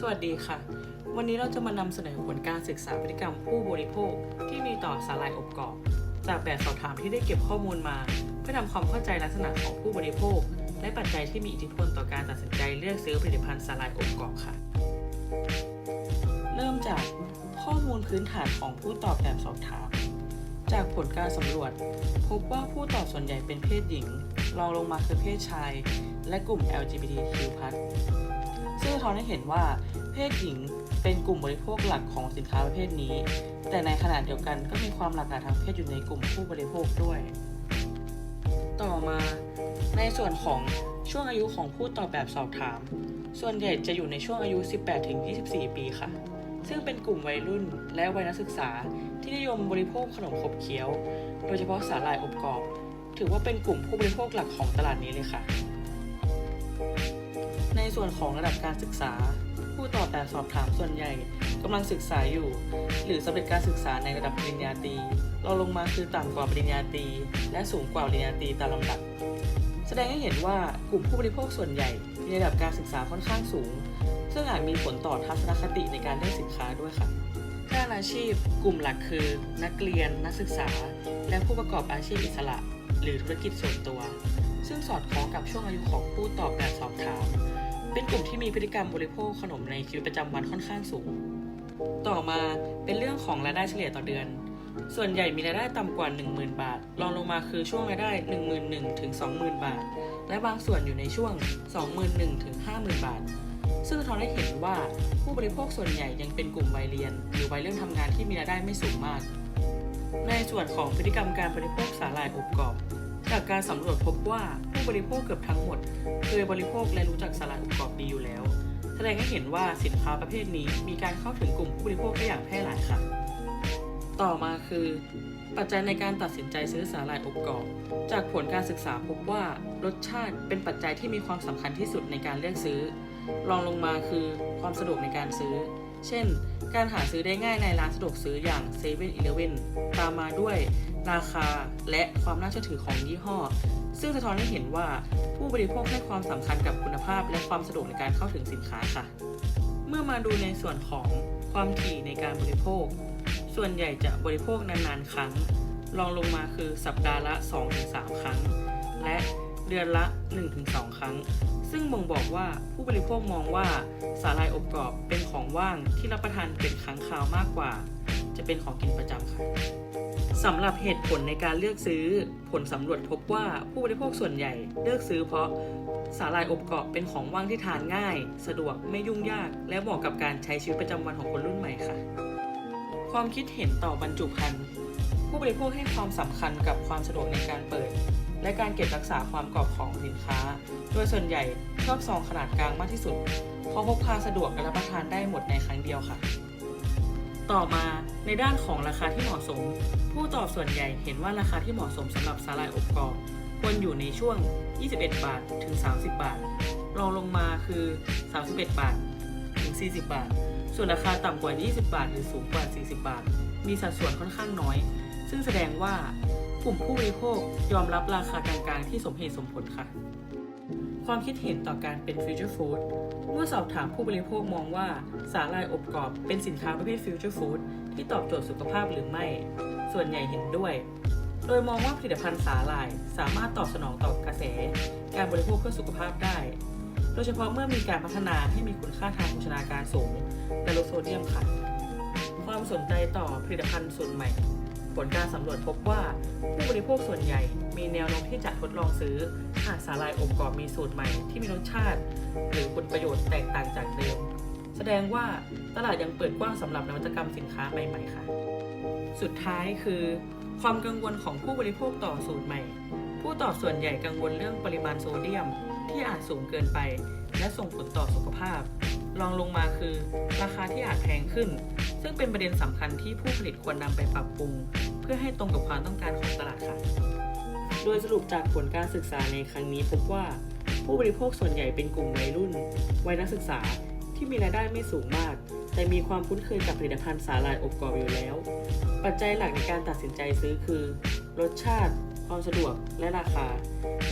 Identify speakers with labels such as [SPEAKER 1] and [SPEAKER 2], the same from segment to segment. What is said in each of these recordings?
[SPEAKER 1] สวัสดีค่ะ วันนี้เราจะมานำเสนอผลการศึกษาพฤติกรรมผู้บริโภคที่มีต่อสาหร่ายอบกรอบ จากแบบสอบถามที่ได้เก็บข้อมูลมา เพื่อทำความเข้าใจลักษณะของผู้บริโภค และปัจจัยที่มีอิทธิพลต่อการตัดสินใจเลือกซื้อผลิตภัณฑ์สาหร่ายอบกรอบค่ะ เริ่มจากข้อมูลพื้นฐานของผู้ตอบแบบสอบถาม จากผลการสำรวจ พบว่าผู้ตอบส่วนใหญ่เป็นเพศหญิงรองลงมาคือเพศชาย และกลุ่ม LGBTQ+ ซึ่งสะท้อนให้เห็นว่าเพศหญิงเป็นกลุ่มบริโภคหลักของสินค้าประเภทนี้ แต่ในขณะเดียวกันก็มีความหลากหลายทางเพศอยู่ในกลุ่มผู้บริโภคด้วย ต่อมาในส่วนของช่วงอายุของผู้ตอบแบบสอบถาม ส่วนใหญ่จะอยู่ในช่วงอายุ 18-24 ปีค่ะ ซึ่งเป็นกลุ่มวัยรุ่นและวัยนักศึกษาที่นิยมบริโภคขนมขบเคี้ยว โดยเฉพาะสาหร่ายอบกรอบ ถือว่าเป็นกลุ่มผู้บริโภคหลักของตลาดนี้เลยค่ะ ในส่วนของระดับการศึกษา ผู้ตอบแบบสอบถามส่วนใหญ่กำลังศึกษาอยู่ หรือสำเร็จการศึกษาในระดับปริญญาตรีรองลงมาคือต่ำกว่าปริญญาตรีและสูงกว่าปริญญาตรีตามลำดับ แสดงให้เห็นว่ากลุ่มผู้บริโภคส่วนใหญ่มีระดับการศึกษาค่อนข้างสูง ซึ่งอาจมีผลต่อทัศนคติในการเลือกสินค้าด้วยค่ะด้านอาชีพ กลุ่มหลักคือ นักเรียน นักศึกษา และผู้ประกอบอาชีพอิสระ หรือธุรกิจส่วนตัว ซึ่งสอดคล้องกับช่วงอายุของผู้ตอบแบบสอบถาม เป็นกลุ่มที่มีพฤติกรรมบริโภคขนมในชีวิตประจำวันค่อนข้างสูง ต่อมาเป็นเรื่องของรายได้เฉลี่ยต่อเดือน ส่วนใหญ่มีรายได้ต่ำกว่า 10,000 บาท รองลงมาคือช่วงรายได้ 11,000ถึง20,000 บาท และบางส่วนอยู่ในช่วง 21,000ถึง50,000 บาท ซึ่งสะท้อนให้เห็นว่าผู้บริโภคส่วนใหญ่ยังเป็นกลุ่มวัยเรียน หรือวัยเริ่มทำงานที่มีรายได้ไม่สูงมาก ในส่วนของพฤติกรรมการบริโภคสาหร่ายอบกรอบ จากการสำรวจพบว่าผู้บริโภคเกือบทั้งหมด เคยบริโภคและรู้จักสาร่ายอบกอบดีอยู่แล้ว แสดงให้เห็นว่าสินค้าประเภทนี้มีการเข้าถึงกลุ่มผู้บริโภคได้อย่างแพร่หลายค่ะ ต่อมาคือ ปัจจัยในการตัดสินใจซื้อสาหร่ายอบกรอบ จากผลการศึกษาพบว่ารสชาติเป็นปัจจัยที่มีความสำคัญที่สุดในการเลือกซื้อ รองลงมาคือความสะดวกในการซื้อ เช่น การหาซื้อได้ง่ายในร้านสะดวกซื้ออย่าง7 e เ e ่ e อตามมาด้วยราคาและความน่าเชื่อถือของยี่ห้อ ซึ่งสะท้อนให้เห็นว่าผู้บริโภคให้ความสำคัญกับคุณภาพ และความสะดวกในการเข้าถึงสินค้าค่ะ เมื่อมาดูในส่วนของความถี่ในการบริโภค ส่วนใหญ่จะบริโภคนานๆ ครั้งรองลงมาคือสัปดาห์ละ 2-3 ครั้ง เดือนละ 1-2 ครั้ง ซึ่งบ่งบอกว่าผู้บริโภคมองว่าสาหร่ายอบกรอบเป็นของว่างที่รับประทานเป็นครั้งคราวมากกว่า จะเป็นของกินประจำค่ะสำหรับเหตุผลในการเลือกซื้อ ผลสำรวจพบว่าผู้บริโภคส่วนใหญ่เลือกซื้อเพราะสาหร่ายอบกรอบเป็นของว่างที่ทานง่าย สะดวกไม่ยุ่งยาก และเหมาะกับการใช้ชีวิตประจำวันของคนรุ่นใหม่ค่ะ ความคิดเห็นต่อบรรจุภัณฑ์ผู้บริโภคให้ความสำคัญกับความสะดวกในการเปิด และการเก็บรักษาความกรอบของสินค้า โดยส่วนใหญ่ชอบซองขนาดกลางมากที่สุด เพราะพกพาสะดวกและรับประทานได้หมดในครั้งเดียวค่ะ ต่อมาในด้านของราคาที่เหมาะสม ผู้ตอบส่วนใหญ่เห็นว่าราคาที่เหมาะสมสำหรับสาหร่ายอบกรอบควรอยู่ในช่วง 21 บาทถึง 30 บาทรองลงมาคือ 31 บาทถึง 40 บาท ส่วนราคาต่ำกว่า 20 บาท หรือสูงกว่า 40 บาท มีสัดส่วนค่อนข้างน้อย ซึ่งแสดงว่า กลุ่มผู้บริโภคยอมรับราคากลางๆ ที่สมเหตุสมผลค่ะ ความคิดเห็นต่อการเป็นฟิวเจอร์ฟู้ดเมื่อสอบถามผู้บริโภคมองว่าสาหร่ายอบกรอบเป็นสินค้าประเภทฟิวเจอร์ฟู้ดที่ตอบโจทย์สุขภาพหรือไม่ ส่วนใหญ่เห็นด้วย โดยมองว่าผลิตภัณฑ์สาหร่ายสามารถตอบสนองต่อกระแส การบริโภคเพื่อสุขภาพได้ โดยเฉพาะเมื่อมีการพัฒนาให้มีคุณค่าทางโภชนาการสูงและลดโซเดียมค่ะ ความสนใจต่อผลิตภัณฑ์สูตรใหม่ ผลการสำรวจพบว่า ผู้บริโภคส่วนใหญ่มีแนวโน้มที่จะทดลองซื้อหากสาหร่ายอบกรอบมีสูตรใหม่ที่มีรสชาติ หรือคุณประโยชน์แตกต่างจากเดิมแสดงว่าตลาดยังเปิดกว้างสำหรับนวัตกรรมสินค้าใหม่ๆค่ะ สุดท้ายคือ ความกังวลของผู้บริโภคต่อสูตรใหม่ ผู้ตอบส่วนใหญ่กังวลเรื่องปริมาณโซเดียม ที่อาจสูงเกินไป และส่งผลต่อสุขภาพ รองลงมาคือ ราคาที่อาจแพงขึ้น ซึ่งเป็นประเด็นสำคัญที่ผู้ผลิตควรนำไปปรับปรุง เพื่อให้ตรงกับความต้องการของตลาดค่ะ โดยสรุปจากผลการศึกษาในครั้งนี้พบว่า ผู้บริโภคส่วนใหญ่เป็นกลุ่มวัยรุ่น วัยนักศึกษาที่มีรายได้ไม่สูงมาก แต่มีความคุ้นเคยกับผลิตภัณฑ์สาหร่ายอบกรอบอยู่แล้ว ปัจจัยหลักในการตัดสินใจซื้อคือ รสชาติ ความสะดวก และราคา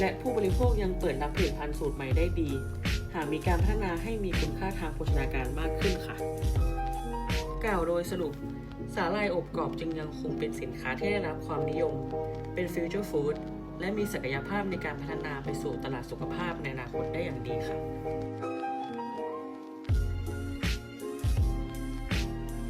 [SPEAKER 1] และผู้บริโภคยังเปิดรับผลิตภัณฑ์สูตรใหม่ได้ดี หากมีการพัฒนาให้มีคุณค่าทางโภชนาการมากขึ้นค่ะ กล่าวโดยสรุป สาหร่ายอบกรอบจึงยังคงเป็นสินค้าที่ได้รับความนิยม เป็นฟิวเจอร์ฟู้ดและมีศักยภาพในการพัฒนาไปสู่ตลาดสุขภาพในอนาคตได้อย่างดีค่ะ